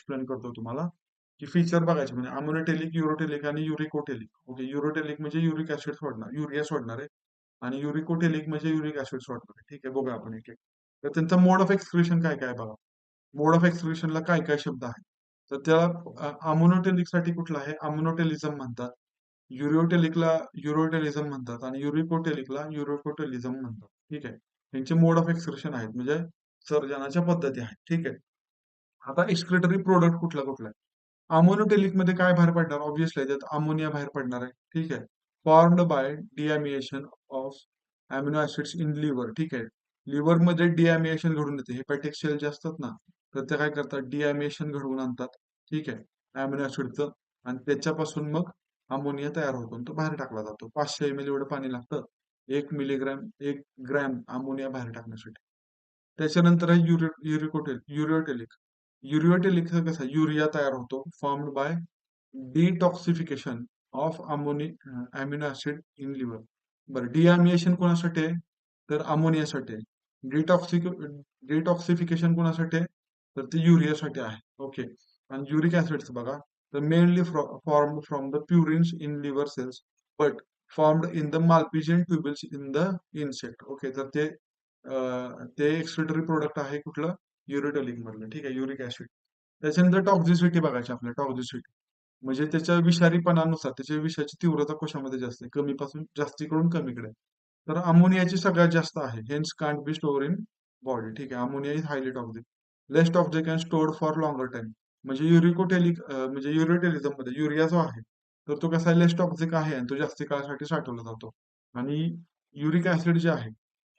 Explain करतो तुम्हाला की फीचर बघायचे म्हणजे अमोनोटेलिक युरोटेलिक आणि युरिकोटेलिक ओके युरोटेलिक म्हणजे युरिक ऍसिड सोडणार युरिया सोडणार आहे. आणि युरिकोटेलिक म्हणजे युरिक ऍसिड सोडणार आहे. ठीक आहे बघा आपण एक एक. तर त्यांचा मोड ऑफ एक्सक्रिशन काय काय बघा. मोड ऑफ एक्सक्रिशनला काय काय शब्द आहेत? तर त्याला अमोनोटेलिकसाठी कुठला आहे? अमोनोटेलिझम म्हणतात. युरिओटेलिकला युरोटेलिझम म्हणतात आणि युरिकोटेलिकला युरोकोटेलिझम म्हणतात. ठीक आहे. त्यांचे मोड ऑफ एक्सक्रिशन आहेत. म्हणजे सर्जनाच्या पद्धती आहेत. ठीक आहे. आता एक्सक्रेटरी प्रोडक्ट कुठला कुठला? आहे अमोनोटेलिकमध्ये काय बाहेर पडणार? ऑब्विसली त्यात अमोनिया बाहेर पडणार आहे. ठीक आहे. Formed by deamination of amino acids in liver ठीक आहे. लिव्हरमध्ये डिॲमिएशन घडून येते. हेपॅटिक सेल जे असतात ना तर ते काय करतात? डिॲमिएशन घडवून आणतात. ठीक आहे. अमिनो ऍसिडचं आणि त्याच्यापासून मग अमोनिया तयार होतो तो बाहेर टाकला जातो. पाचशे एम एल एवढं पाणी लागतं. एक मिलीग्रॅम एक ग्रॅम अमोनिया बाहेर टाकण्यासाठी. त्याच्यानंतर आहे युरि युरिकोटेल युरिओटेलिक युरिओटेलिक कसं? युरिया तयार होतो. Formed by detoxification of अमोनि amino acid in liver बरं डिॲमिएशन कोणासाठी आहे? तर अमोनियासाठी आहे. डिटॉक्सिक डिटॉक्सिफिकेशन कोणासाठी आहे? तर ते युरियासाठी आहे. ओके आणि युरिक ऍसिड्स बघा. तर mainly form from the purines in liver cells but formed in the Malpighian tubules in the insect okay तर ते ते एक्सक्रिटरी प्रोडक्ट आहे कुठलं? युरिटोलिक मधलं ठीक आहे युरिक ऍसिड त्याच्यानंतर टॉक्झिसिटी बघायची आपल्या टॉक्झिसिटी म्हणजे त्याच्या विषारीपणानुसार त्याच्या विषाची तीव्रता कशामध्ये जास्त आहे. कमीपासून जास्तीकडून कमीकडे तर अमोनियाची सगळ्यात जास्त आहे. Hence can't be store in body ठीक आहे ammonia is highly toxic least of they can store for longer time म्हणजे युरिकोटेलिक म्हणजे युरिटेलिझममध्ये युरिया जो आहे तर तो कसा लेस टॉक्झिक आहे आणि तो जास्ती काळासाठी साठवला जातो. आणि युरिक ऍसिड जे आहे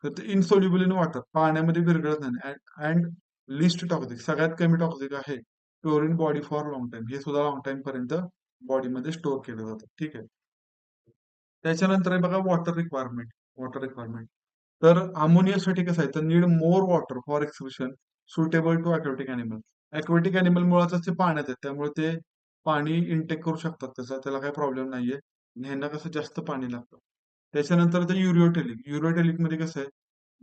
तर ते इनसोल्युबल इन वॉटर पाण्यामध्ये विरघळत नाही. अँड लिस्ट टॉक्झिक सगळ्यात कमी टॉक्झिक आहे store in body for long time हे सुद्धा लॉंग टाइम पर्यंत बॉडीमध्ये स्टोअर केलं जातं. ठीक आहे? त्याच्यानंतर आहे बघा वॉटर रिक्वायरमेंट वॉटर रिक्वायरमेंट तर अमोनियासाठी कसं आहे? तर need more water for expression suitable to aquatic animal aquatic animal मुळातच ते पाण्यात आहेत. त्यामुळे ते पाणी इनटेक करू शकतात त्याचा त्याला काही प्रॉब्लेम नाहीये. ह्यांना कसं जास्त पाणी लागतं. त्याच्यानंतर ते युरिओटेलिक युरिओटेलिकमध्ये कसं आहे?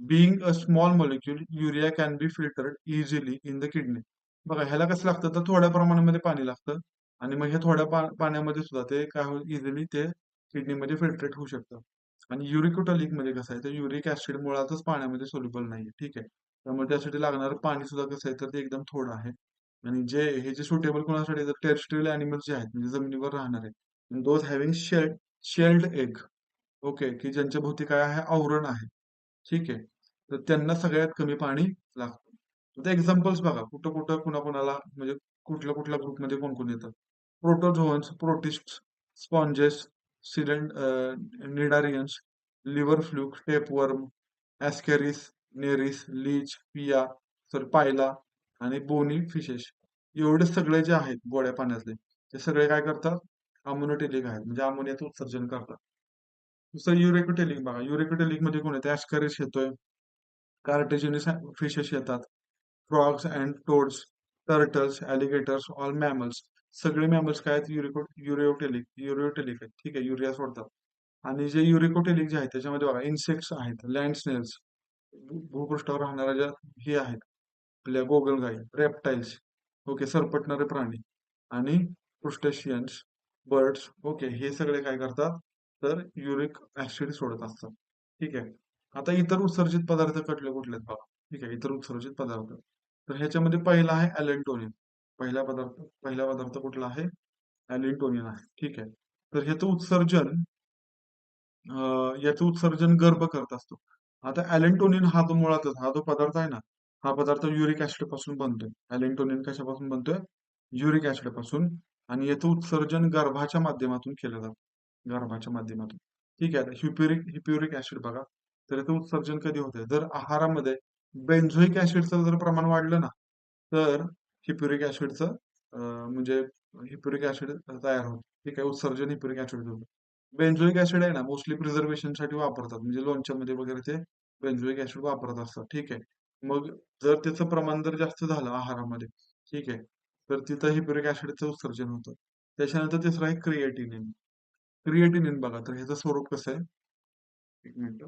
Being a small molecule urea can be filtered easily in the kidney बघा ह्याला कसं लागतं? तर थोड्या प्रमाणामध्ये पाणी लागतं आणि मग हे थोड्या पा पाण्यामध्ये सुद्धा ते काय होईल? इझिली ते किडनीमध्ये फिल्टरेट होऊ शकतं. आणि युरिकोटॉलिकमध्ये कसं आहे? तर युरिक ऍसिड मुळातच पाण्यामध्ये सोल्युबल नाहीये. ठीक आहे? त्यामुळे त्यासाठी लागणारं पाणी सुद्धा कसं आहे? तर ते एकदम थोडं आहे. आणि जे हे जे सुटेबल कोणासाठी तर टेरिस्ट्रियल अॅनिमल्स जे आहेत म्हणजे जमिनीवर राहणारे those having shelled shelled egg okay की ज्यांच्या भोवती काय आहे? आवरण आहे. ठीक आहे. तर त्यांना सगळ्यात कमी पाणी लागतं. आता एक्झाम्पल्स बघा. कुठं कुठं कुणाकुणाला म्हणजे कुठल्या कुठल्या ग्रुपमध्ये कोण कोण येतं. Protozoans protist sponges cylinder cnidarians liver fluke tapeworm ascaris nereis leech पिया सर पायला आणि बोनी फिशेस एवढे सगळे जे आहेत गोड्या पाण्यातले ते सगळे काय करतात? अमोनोटेलिक आहेत. म्हणजे अमोनियाचं उत्सर्जन करतात. दुसरं युरेकोटेलिक बघा? युरेकोटेलिकमध्ये कोण येते ऍस्करिस येतोय. कार्टेजिनिस फिशेस येतात. Frogs and toads turtles alligators all mammals सगळे मॅमल्स काय आहेत? युरिको युरिओटेलिक युरिओटेलिक आहेत. ठीक आहे युरिया सोडतात. आणि जे युरिकोटेलिक जे आहेत त्याच्यामध्ये बघा इन्सेक्ट्स आहेत लँड स्नेल्स भूपृष्ठावर राहणाऱ्या ज्या हे आहेत आपल्या गोगलगाई रेप्टाईल्स ओके सरपटणारे प्राणी. आणि क्रुस्टेशियन्स बर्ड्स ओके हे सगळे काय करतात? तर युरिक ऍसिड सोडत असतात. ठीक आहे? आता इतर उत्सर्जित पदार्थ कटले कुठले आहेत बघा. ठीक आहे? इतर उत्सर्जित पदार्थ. तर ह्याच्यामध्ये पहिला आहे ॲलेंटोनिन पहिला पदार्थ पहिला पदार्थ कुठला आहे? ॲलिंटोनिन आहे. ठीक आहे? तर ह्याचं उत्सर्जन याचं उत्सर्जन गर्भ करत असतो. आता ॲलेंटोनिन हा जो मुळातच हा जो पदार्थ आहे ना हा पदार्थ युरिक ऍसिडपासून बनतोय. अॅलेंटोनियन कशापासून बनतोय? युरिक ऍसिडपासून. आणि याचं उत्सर्जन गर्भाच्या माध्यमातून केलं जातं. गर्भाच्या माध्यमातून. ठीक आहे ह्युप्युरिक ह्युप्युरिक ऍसिड बघा. तर याचं उत्सर्जन कधी होतंय? जर आहारामध्ये बेन्झोईक ऍसिडचं जर प्रमाण वाढलं ना तर हिप्युरिक ऍसिडचं म्हणजे हिप्युरिक ऍसिड तयार होतं. ठीक आहे उत्सर्जन हिप्युरिक ऍसिड होतं. बेन्झोईक ऍसिड आहे ना मोस्टली प्रिझर्वेशनसाठी वापरतात. म्हणजे लोणच्यामध्ये वगैरे ते बेन्झोईक ऍसिड वापरत असतात. ठीक आहे. मग जर त्याचं प्रमाण जर जास्त झालं आहारामध्ये ठीक आहे तर तिथं हिप्युरिक ऍसिडचं उत्सर्जन होतं. त्याच्यानंतर तिसरं आहे क्रिएटिनिन. क्रिएटिनिन बघा तर ह्याचं स्वरूप कसं आहे? एक मिनिट.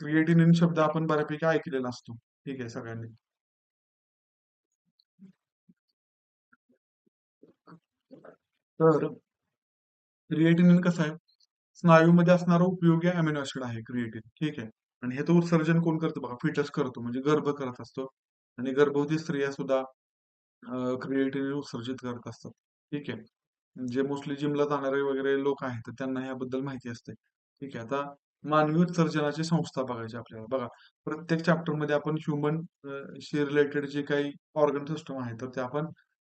क्रिएटिनिन शब्द आपण बऱ्यापैकी ऐकलेला असतो. ठीक आहे सगळ्यांनी. तर क्रिएटिनिन कसं आहे? स्नायूमध्ये असणारा उपयोगी अमिनो ऍसिड आहे क्रिएटिन ठीक आहे. आणि हे तो उत्सर्जन कोण करतो बघा? फिटस करतो. म्हणजे गर्भ करत असतो. आणि गर्भवती स्त्रिया सुद्धा क्रिएटिन उत्सर्जित करत असतात. ठीक आहे. जे मोस्टली जिमला जाणारे वगैरे लोक आहेत तर त्यांना याबद्दल माहिती असते. ठीक आहे आता मानवी उत्सर्जनाची संस्था बघायची आपल्याला. बघा प्रत्येक चॅप्टरमध्ये आपण ह्युमन शी रिलेटेड जे काही ऑर्गन सिस्टम आहे तर ते आपण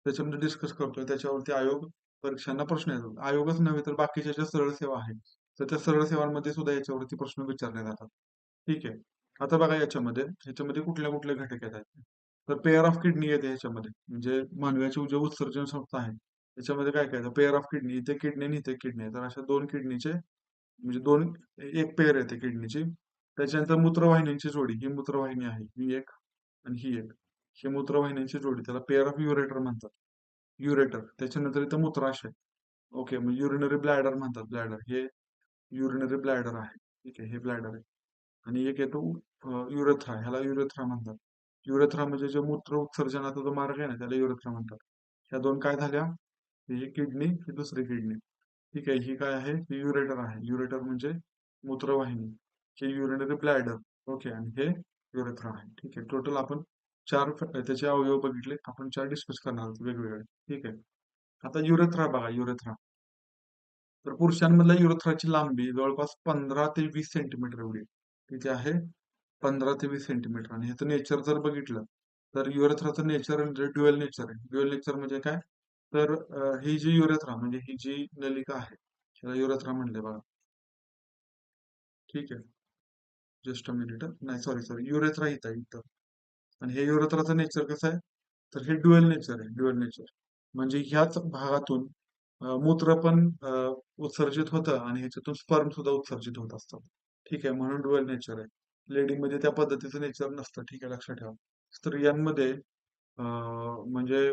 त्याच्यामध्ये डिस्कस करतोय. त्याच्यावरती आयोग परीक्षांना प्रश्न येतो. आयोगच नव्हे तर बाकीच्या ज्या सरळ सेवा आहेत तर त्या सरळ सेवांमध्ये सुद्धा याच्यावरती प्रश्न विचारले जातात. ठीक आहे. आता बघा याच्यामध्ये ह्याच्यामध्ये कुठल्या कुठले घटक येतात तर पेअर ऑफ किडनी येते याच्यामध्ये. म्हणजे मानवाची जे उत्सर्जन संस्था आहे. त्याच्यामध्ये काय काय? पेअर ऑफ किडनी इथे किडनी आणि इथे किडनी तर अशा दोन किडनीचे म्हणजे दोन एक पेअर येते किडनीची त्याच्यानंतर मूत्रवाहिन्यांची जोडी ही मूत्रवाहिनी आहे. ही एक आणि ही एक. ही मूत्रवाहिन्यांची जोडी त्याला पेअर ऑफ युरेटर म्हणतात. युरेटर त्याच्यानंतर इथं मूत्राशय. ओके मग युरिनरी ब्लॅडर म्हणतात ब्लॅडर हे युरिनरी ब्लॅडर आहे. ठीक आहे हे ब्लॅडर आहे. आणि एक येतो युरेथ्रा ह्याला युरेथ्रा म्हणतात. युरेथ्रा म्हणजे जे मूत्र उत्सर्जनाचा जो मार्ग आहे ना त्याला युरेथ्रा म्हणतात. ह्या दोन काय झाल्या? ही किडनी ही दुसरी किडनी. ठीक आहे ही काय आहे? ही युरेटर आहे. युरेटर म्हणजे मूत्रवाहिनी हे युरिनरी ब्लॅडर ओके आणि हे युरेथ्रा आहे. ठीक आहे टोटल आपण चार त्याचे अवयव बघितले. आपण चार डिस्कस करणार आहोत वेगवेगळे. ठीक आहे. आता युरेथ्रा बघा युरेथ्रा तर पुरुषांमधल्या युरेथ्राची लांबी जवळपास पंधरा ते वीस सेंटीमीटर एवढी तिथे आहे पंधरा ते वीस सेंटीमीटर आणि ह्याचं नेचर जर बघितलं तर युरेथ्राचं नेचर म्हणजे ड्युएल नेचर आहे. ड्युएल नेचर म्हणजे काय? तर ही जी युरेथ्रा म्हणजे ही जी नलिका आहे त्याला युरेथ्रा म्हणले बघा. ठीक आहे. जस्ट अ मिनिट नाही सॉरी सॉरी. युरेथ्रा इथं इथं. आणि हे युरेथ्राचं नेचर कसं आहे? तर हे ड्युएल नेचर आहे ड्युएल नेचर. म्हणजे ह्याच भागातून मूत्र पण उत्सर्जित होतं आणि ह्याच्यातून स्पर्म सुद्धा उत्सर्जित होत असतात. ठीक आहे म्हणून ड्युएल नेचर आहे. लेडीमध्ये त्या पद्धतीचं नेचर नसतं. ठीक आहे लक्षात ठेवा. स्त्रियांमध्ये म्हणजे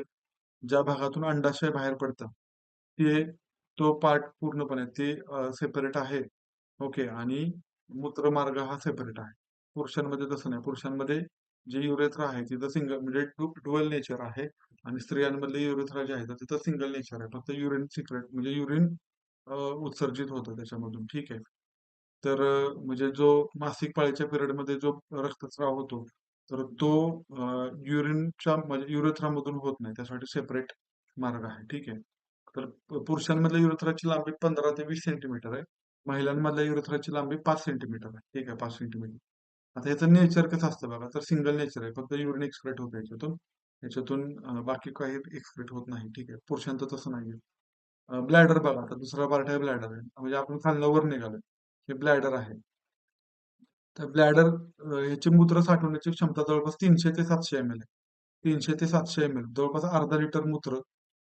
ज्या भागातून अंडाशय बाहेर पडतं ते तो पार्ट पूर्णपणे ते सेपरेट आहे. ओके आणि मूत्रमार्ग हा सेपरेट आहे. पुरुषांमध्ये तसं नाही. पुरुषांमध्ये जे युरेथ्रा आहे तिथं सिंगल म्हणजे डुअल नेचर आहे. आणि स्त्रियांमधले युरेथ्रा जे आहे तिथं सिंगल नेचर आहे. फक्त युरिन सिक्रेट म्हणजे युरिन उत्सर्जित होतं त्याच्यामधून. ठीक आहे. तर म्हणजे जो मासिक पाळीच्या पिरियडमध्ये जो रक्तस्राव होतो तर तो युरिनच्या म्हणजे युरेथ्रामधून होत नाही. त्यासाठी सेपरेट मार्ग आहे. ठीक आहे? तर पुरुषांमधल्या युरेथ्राची लांबी पंधरा ते वीस सेंटीमीटर आहे. महिलांमधल्या युरेथ्राची लांबी पाच सेंटीमीटर आहे. ठीक आहे? पाच सेंटीमीटर आता याचं नेचर कसं असतं बघा? तर सिंगल नेचर आहे. फक्त युरिन एक्सक्रेट होतं याच्यातून. याच्यातून बाकी काही एक्सक्रेट होत नाही. ठीक आहे? पुरुषांचं तसं नाही ब्लॅडर बघा. आता दुसरा पार्ट आहे ब्लॅडर आहे म्हणजे आपण खाल्ल्यावर निघालो हे ब्लॅडर आहे. तर ब्लॅडर ह्याची मूत्र साठवण्याची क्षमता जवळपास तीनशे ते सातशे एम एल आहे. तीनशे ते सातशे एम एल जवळपास अर्धा लिटर मूत्र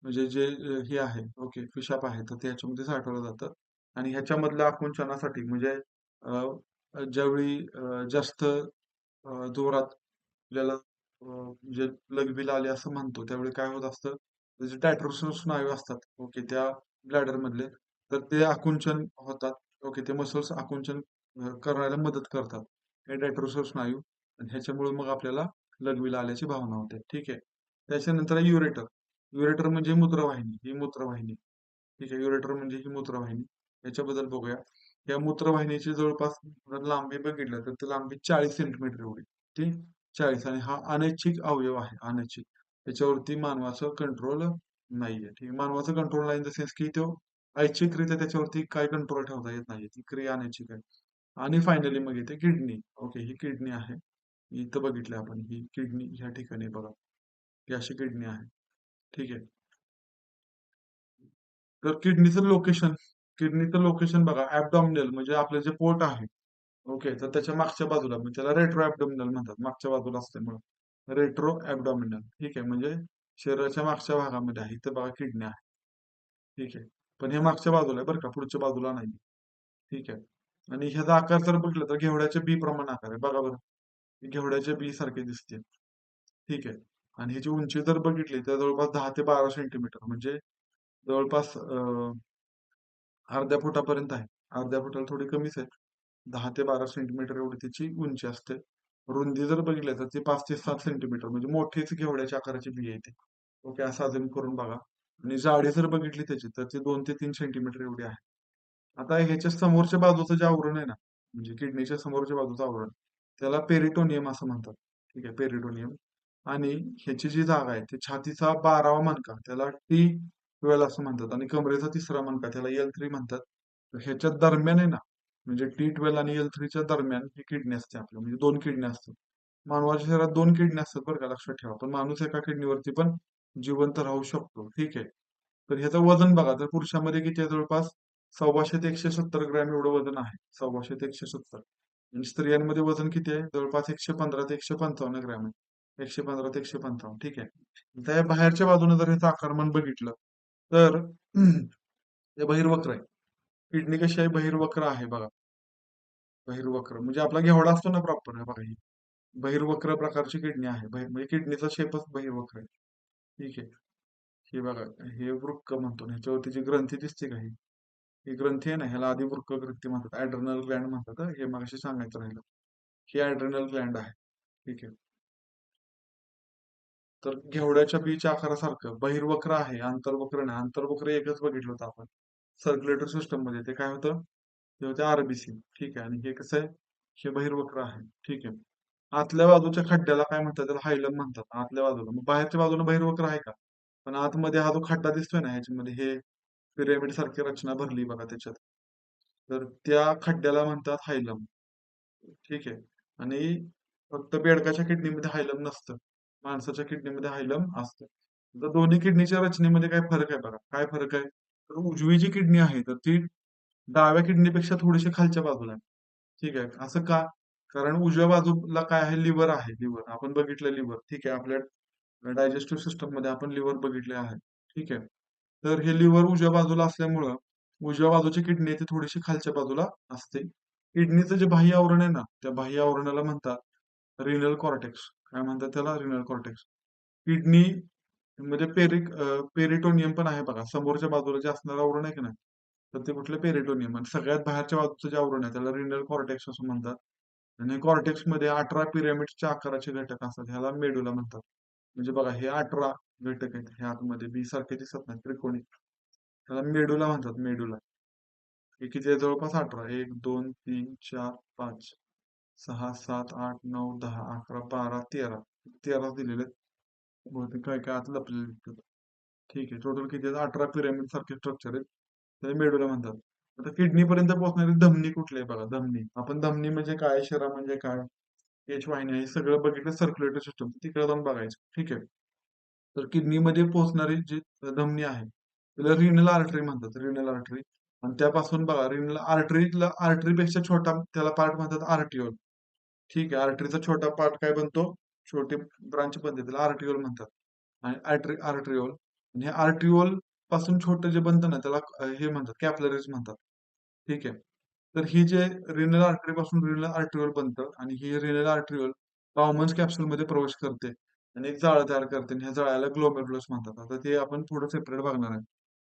म्हणजे जे हे आहे ओके पिशाप आहे तर ते ह्याच्यामध्ये साठवलं जातं. आणि ह्याच्यामधल्या आकुंचनासाठी म्हणजे ज्यावेळी जास्त जोरात आपल्याला म्हणजे लगबिल आले असं म्हणतो त्यावेळी काय होत असतं जे टायट्रोस स्नायू असतात ओके त्या ब्लॅडर मधले तर ते आकुंचन होतात ओके ते मसल्स आकुंचन करायला मदत करतात. हे स्नायू आणि ह्याच्यामुळे मग आपल्याला लघवीला आल्याची भावना होते. ठीक आहे? त्याच्यानंतर युरेटर युरेटर म्हणजे मूत्रवाहिनी. ही मूत्रवाहिनी. ठीक आहे? युरेटर म्हणजे ही मूत्रवाहिनी. याच्याबद्दल बघूया. या मूत्रवाहिनीची जवळपास लांबी बघितलं तर ती लांबी चाळीस सेंटीमीटर एवढी. ठीक? चाळीस आणि हा अनैच्छिक अवयव आहे. अनैच्छिक. त्याच्यावरती मानवाचं कंट्रोल नाहीये. ठीक आहे? मानवाचं कंट्रोल नाही इन द सेन्स की तो ऐच्छिकरित्या त्याच्यावरती काय कंट्रोल ठेवता येत नाही ती क्रिया अनैच्छिक आहे. आणि फायनली मग येते किडनी ओके ही किडनी आहे. इथं बघितलं आपण ही किडनी ह्या ठिकाणी बघा. ही अशी किडनी आहे. ठीक आहे. तर किडनीचं लोकेशन किडनीचं लोकेशन बघा ऍबडॉमिनल म्हणजे आपलं जे पोट आहे. ओके तर त्याच्या मागच्या बाजूला म्हणजे त्याला रेट्रो ऍबडॉमिनल म्हणतात. मागच्या बाजूला असल्यामुळे रेट्रो ऍबडॉमिनल ठीक आहे म्हणजे शरीराच्या मागच्या भागामध्ये आहे. इथं बघा किडनी आहे. ठीक आहे. पण हे मागच्या बाजूला आहे बरं का पुढच्या बाजूला नाही ठीक आहे. आणि ह्याचा आकार जर बघितलं तर घेवड्याच्या बी प्रमाण आकार आहे. बघा बरं. घेवड्याच्या बी सारखे दिसते ठीक आहे. आणि ह्याची उंची जर बघितली तर जवळपास दहा ते बारा सेंटीमीटर म्हणजे जवळपास अर्ध्या फुटापर्यंत आहे. अर्ध्या फुटाला थोडी कमीच आहे. दहा ते बारा सेंटीमीटर एवढी त्याची उंची असते. रुंदी जर बघितली तर ती पाच ते सात सेंटीमीटर म्हणजे मोठीच घेवड्याच्या आकाराची बी येते ओके असं अजून करून बघा. आणि जाडी जर बघितली त्याची तर ती दोन ते तीन सेंटीमीटर एवढी आहे. आता ह्याच्या समोरच्या बाजूचं जे आवरण आहे ना म्हणजे किडनीच्या समोरच्या बाजूचं आवरण त्याला पेरिटोनियम असं म्हणतात. ठीक आहे पेरिटोनियम. आणि ह्याची जी जागा आहे ती छातीचा बारावा मणका त्याला टी ट्वेल्व असं म्हणतात. आणि कमरेचा तिसरा मनका त्याला एल थ्री म्हणतात. तर ह्याच्या दरम्यान आहे ना म्हणजे टी ट्वेल्व आणि एल थ्रीच्या दरम्यान ही किडनी असते आपल्या म्हणजे दोन किडनी असतात. मानवाच्या शरीरात दोन किडनी असतात बरं का लक्षात ठेवा. पण माणूस एका किडनीवरती पण जिवंत राहू शकतो. ठीक आहे. तर ह्याचं वजन बघा तर पुरुषामध्ये किती आहे जवळपास? सव्वाशे ते एकशे सत्तर ग्रॅम एवढं वजन आहे. सव्वाशे ते एकशे सत्तर. आणि स्त्रियांमध्ये वजन किती आहे? जवळपास एकशे पंधरा ते एकशे पंचावन्न ग्रॅम आहे. एकशे पंधरा ते एकशे पंचावन्न. ठीक आहे. त्या बाहेरच्या बाजूने जर ह्याचं आकारमान बघितलं तर हे बहिर्वक्र आहे. किडनी कशी आहे? बहिर्वक्र आहे बघा. बहिर्वक्र. म्हणजे आपला घेवडा असतो ना प्रॉपर बघा ही. बहिर्वक्र प्रकारची किडनी आहे. म्हणजे किडनीचा शेपच बहिर्वक्र आहे. ठीक आहे. हे बघा हे वृक्क म्हणतो ह्याच्यावरती जी ग्रंथी दिसते का ही? ही ग्रंथी आहे ना ह्याला आधी वृक्क ग्रंथी म्हणतात ऍड्रनल ग्लँड म्हणतात. हे हे मगाशी सांगायचं राहिलं. ही ऍड्रनल ग्लँड आहे. ठीक आहे. तर घेवड्याच्या बीच्या आकारासारखं बहिर्वक्र आहे आंतरवक्र नाही. आंतरवक्र एकच बघितलं होतं आपण. सर्क्युलेटरी सिस्टममध्ये. ते काय होतं? ते होते आरबीसी ठीक आहे. आणि हे कसं आहे? हे बहिर्वक्र आहे. ठीक आहे. आतल्या बाजूच्या खड्ड्याला काय म्हणतात त्याला? हायलम म्हणतात. आतल्या बाजूला. मग बाहेरच्या बाजूला बहिर्वक्र आहे का? पण आतमध्ये हा जो खड्डा दिसतोय ना ह्याच्यामध्ये हे पिरॅमिड सारखी रचना भरली बघा त्याच्यात. तर त्या खड्ड्याला म्हणतात हायलम. ठीक आहे. आणि फक्त बेडकाच्या किडनीमध्ये हायलम नसतं. माणसाच्या किडनीमध्ये हायलम असतं. तर दोन्ही किडनीच्या रचनेमध्ये काय फरक आहे बघा. काय फरक आहे? तर उजवी जी किडनी आहे तर ती डाव्या किडनीपेक्षा थोडीशी खालच्या बाजूला आहे. ठीक आहे. असं का? कारण उजव्या बाजूला काय आहे? लिव्हर आहे. लिव्हर. आपण बघितलं लिव्हर. ठीक आहे. आपल्या डायजेस्टिव्ह सिस्टममध्ये आपण लिव्हर बघितले आहे. ठीक आहे. तर हे लिव्हर उजव्या बाजूला असल्यामुळं उजव्या बाजूची किडनी आहे ती थोडीशी खालच्या बाजूला असते. किडनीचं जे बाह्य आवरण आहे ना त्या बाह्य आवरणाला म्हणतात रिनल कॉर्टेक्स काय म्हणतात त्याला? रिनल कॉर्टेक्स किडनी म्हणजे पेरिक पेरिटोनियम पण आहे बघा. समोरच्या बाजूला जे असणारं आवरण आहे की नाही तर ते कुठलं? पेरिटोनियम आणि सगळ्यात बाहेरच्या बाजूचं जे आवरण आहे त्याला रिनल कॉर्टेक्स असं म्हणतात. आणि कॉर्टेक्समध्ये अठरा पिरॅमिडच्या आकाराचे घटक असतात. ह्याला मेडुला म्हणतात. म्हणजे बघा हे अठरा घटक आहेत हे आतमध्ये बी सारखे दिसत नाही त्रिकोणी. त्याला मेडुला म्हणतात मेडुला हे किती आहे जवळपास अठरा एक दोन तीन चार पाच सहा सात आठ नऊ दहा अकरा बारा तेरा. तेरा दिलेले आहेत. बहुतेक काय काय आत लपलेले दिसतात. ठीक आहे टोटल किती अठरा पिरॅमिड सारखे स्ट्रक्चर आहेत. त्याला मेडुला म्हणतात. आता किडनी पर्यंत पोहोचणारी धमनी कुठली आहे बघा? धमनी. आपण धमनी म्हणजे काय? शिरा म्हणजे काय? एच वाहिनी हे सगळं बघितलं सर्क्युलेटरी सिस्टम तिकडे जाऊन बघायचं. ठीक आहे. तर किडनीमध्ये पोहोचणारी जी धमनी आहे त्याला रिनल आर्टरी म्हणतात रिनल आर्टरी आणि त्यापासून बघा रिनल आर्टरीला आर्टरीपेक्षा छोटा त्याला पार्ट म्हणतात आर्टिओल ठीक आहे आर्टरीचा छोटा पार्ट काय बनतो? छोटे ब्रांच बनते त्याला आर्टिओल म्हणतात. आणि आर्टरी आर्ट्रिओल आणि हे आर्टिओलपासून छोटं जे बनतं ना त्याला हे म्हणतात कॅपलरीज म्हणतात. ठीक आहे. तर ही जे रिनल आर्टरी पासून रिनल आर्ट्रिओल बनतं आणि ही रिनल आर्ट्रिओल कॉमन्स कॅप्सूल मध्ये प्रवेश करते. आणि एक जाळं तयार करते आणि ह्या जाळ्याला ग्लोमेरुलस म्हणतात. आता ते आपण थोडं सेपरेट बघणार आहे.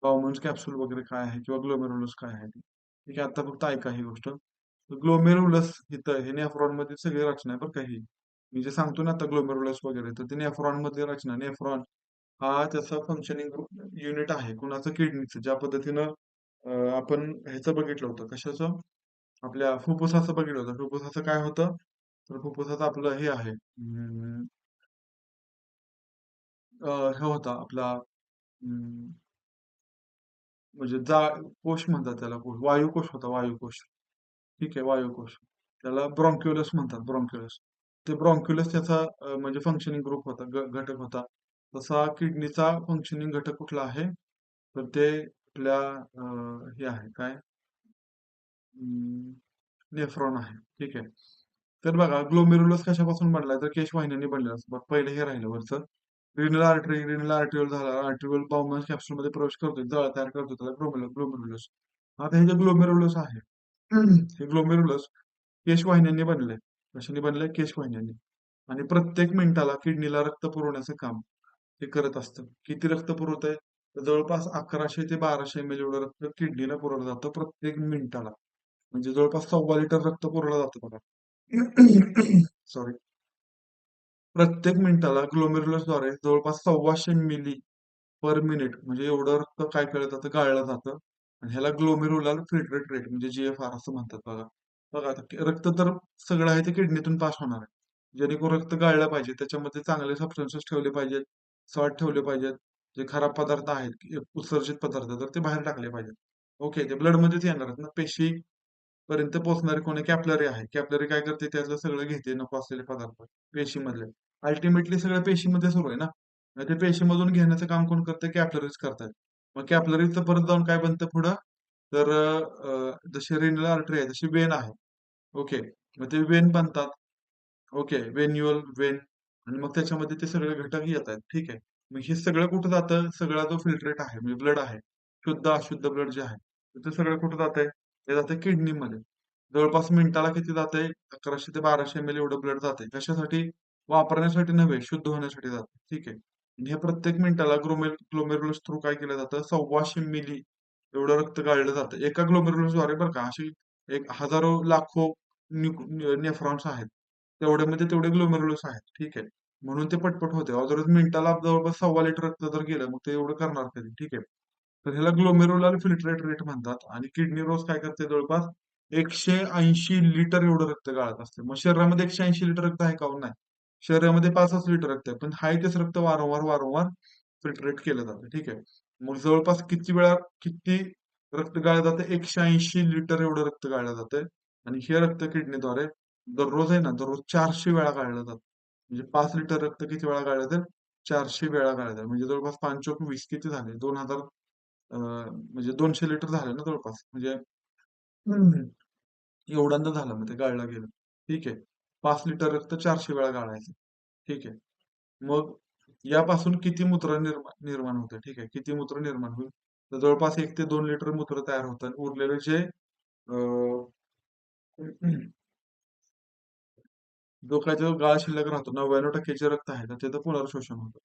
कॉमन्स कॅप्सूल वगैरे काय आहे किंवा ग्लोमेरुलस काय आहे ते. ठीक आहे आता फक्त ऐका ही गोष्ट. ग्लोमेरुलस इथं हे नेफ्रॉनमध्ये सगळी रचना आहे बरं काही मी जे सांगतो ना आता ग्लोमेरुलस वगैरे तर ते नेफ्रॉनमध्ये रचना नेफ्रॉन हा त्याचा फंक्शनिंग युनिट आहे कुणाचं? किडनीचं ज्या पद्धतीनं आपण ह्याचं बघितलं होतं. कशाचं? आपल्या फुफ्फुसाचं बघितलं होतं. फुफ्फुसाचं काय होतं? तर फुफ्फुसाचं आपलं हे आहे. हे होता आपला म्हणजे जा कोश म्हणतात त्याला कोश वायुकोश होता वायुकोश. ठीक आहे वायुकोश. त्याला ब्रॉन्क्युलस म्हणतात ब्रॉन्क्युलस. ते ब्रॉन्क्युलस त्याचा म्हणजे फंक्शनिंग ग्रुप होता घटक होता. तसा किडनीचा फंक्शनिंग घटक कुठला आहे? तर ते आपल्या हे आहे काय? नेफ्रॉन आहे. ठीक आहे. तर बघा ग्लोमेरुलस कशापासून बनलाय? तर केशवाहिन्यांनी बनलेला असतो. बघ, पहिलं हे राहिलं वरचं. रिनल आर्टरी रिनल आर्टिओल झाला आर्टिओल बाउमन्स कॅप्सूल मध्ये प्रवेश करतो दळ तयार करतो त्याला ग्लोमेरुलस ग्लोमेरुलस आता हे जे ग्लोमेरुलस आहे हे ग्लोमेरुलस केशवाहिन्यांनी बनले कशाने बनले केशवाहिन्यांनी आणि प्रत्येक मिनिटाला किडनीला रक्त पुरवण्याचं काम ते करत असतं. किती रक्त पुरवत आहे तर जवळपास अकराशे ते बाराशे एम एल एवढं रक्त किडनीला पुरवलं जातं प्रत्येक मिनिटाला. म्हणजे जवळपास सव्वा लिटर रक्त पुरवलं जातं बघा. सॉरी प्रत्येक मिनिटाला ग्लोमेरुलसद्वारे जवळपास सव्वाशे मिली पर मिनिट म्हणजे एवढं रक्त काय केलं जातं गाळलं जातं. आणि ह्याला ग्लोमेरुलर फिल्ट्रेट रेट म्हणजे जीएफआर असं म्हणतात बघा. बघा आता रक्त तर सगळं आहे ते किडनीतून पास होणार आहे. जेणेकरून रक्त गाळलं पाहिजे त्याच्यामध्ये चांगले सबस्टन्सेस ठेवले पाहिजेत सॉल्ट ठेवले पाहिजेत जे खराब पदार्थ आहेत उत्सर्जित पदार्थ तर ते बाहेर टाकले पाहिजेत. ओके ते ब्लड मध्येच येणार आहेत ना पेशी पर्यंत पोहोचणारे कोणी कॅपलरी आहे. कॅपलरी काय करते? त्यातलं सगळं घेते नको असलेले पदार्थ. पेशीमधले. अल्टिमेटली सगळं पेशीमध्ये सुरू आहे ना? ते पेशीमधून घेण्याचं काम कोण करतं? कॅपलरीज करतात. मग कॅपलरीज परत जाऊन काय बनतं पुढं? तर जशी रेनल आर्टरी आहे तशी वेन आहे. ओके. मग ते वेन बनतात. ओके. Venule vein. आणि मग त्याच्यामध्ये ते सगळे घटक येत आहेत. ठीक आहे. मग हे सगळं कुठं जातं? सगळा जो फिल्ट्रेट आहे म्हणजे ब्लड आहे शुद्ध अशुद्ध ब्लड जे आहे ते सगळं कुठं जातंय? ते जाते किडनीमध्ये. जवळपास मिनिटाला किती जाते अकराशे ते बाराशे एम एल एवढं ब्लड जाते कशासाठी? वापरण्यासाठी नव्हे शुद्ध होण्यासाठी जाते ठीक आहे. आणि हे प्रत्येक मिनिटाला ग्लोमेर ग्लोमेरुलस थ्रू काय केलं जातं? सव्वाशे मिली एवढं रक्त गाळलं जातं. एका ग्लोमेरुलसद्वारे बरं का अशी एक हजारो लाखो नेफ्रॉन्स आहेत. तेवढ्यामध्ये तेवढे ग्लोमेरुलस आहेत. ठीक आहे. म्हणून ते पटपट होते अदरवाईज मिनिटाला जवळपास सव्वा लिटर रक्त जर गेलं मग ते एवढं करणार कधी? ठीक आहे. तर ह्याला ग्लोमेरुलर फिल्ट्रेट रेट म्हणतात. आणि किडनी रोज काय करते जवळपास? एकशे ऐंशी लिटर एवढं रक्त गाळत असते. मग शरीरामध्ये एकशे ऐंशी लिटर रक्त आहे का? हो, नाही. शरीरामध्ये पाचच लिटर रक्त आहे. पण हाय तेच रक्त वारंवार वारंवार फिल्ट्रेट केलं जातं. ठीक आहे? मग जवळपास किती वेळा किती रक्त गाळलं जातं? एकशे ऐंशी लिटर एवढं रक्त गाळलं जातं आणि हे रक्त किडनीद्वारे दररोज आहे ना दररोज चारशे वेळा गाळलं जातं. म्हणजे पाच लिटर रक्त किती वेळा गाळलं तर चारशे वेळा गाळलं जातं. म्हणजे जवळपास पाच चोक वीस किती झाले? दोन हजार म्हणजे दोनशे लिटर झाले ना जवळपास. म्हणजे. एवढ्यांदा झालं मग ते गाळलं गेलं. ठीक आहे. पाच लिटर रक्त चारशे वेळा गाळायचं. ठीक आहे. मग यापासून किती मूत्र निर्माण निर्माण होतं? ठीक आहे. किती मूत्र निर्माण होईल? तर जवळपास एक ते दोन लिटर मूत्र तयार होतं. आणि उरलेले जे जो काय जो गाळ शिल्लक राहतो नव्याण्णव टक्के जे रक्त आहे तर त्याचं पुनर्शोषण होतं.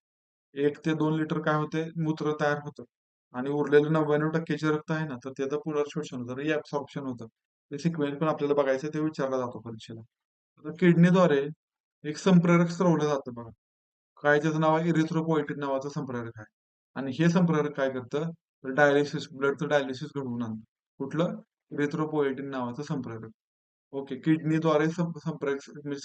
एक ते दोन लिटर काय होते? मूत्र तयार होतं. आणि उरलेलं नव्याण्णव टक्के जे रक्त आहे ना तर त्याचं पुनर्शोषण होतं रिअब्सॉर्प्शन होतं. ते सिक्वेन्स पण आपल्याला बघायचं ते विचारला जातो परीक्षेला. तर किडनीद्वारे एक संप्रेरक स्त्रवलं जातं बघा. काय त्याचं नाव आहे? इरिथ्रोपोएटिन नावाचं संप्रेरक आहे. आणि हे संप्रेरक काय करतं? तर डायलिसिस ब्लडचं डायलिसिस घडवून आणतं. कुठलं? इरिथ्रोपोएटिन नावाचं संप्रेरक. ओके किडनीद्वारे संप्रेरक म्हणजे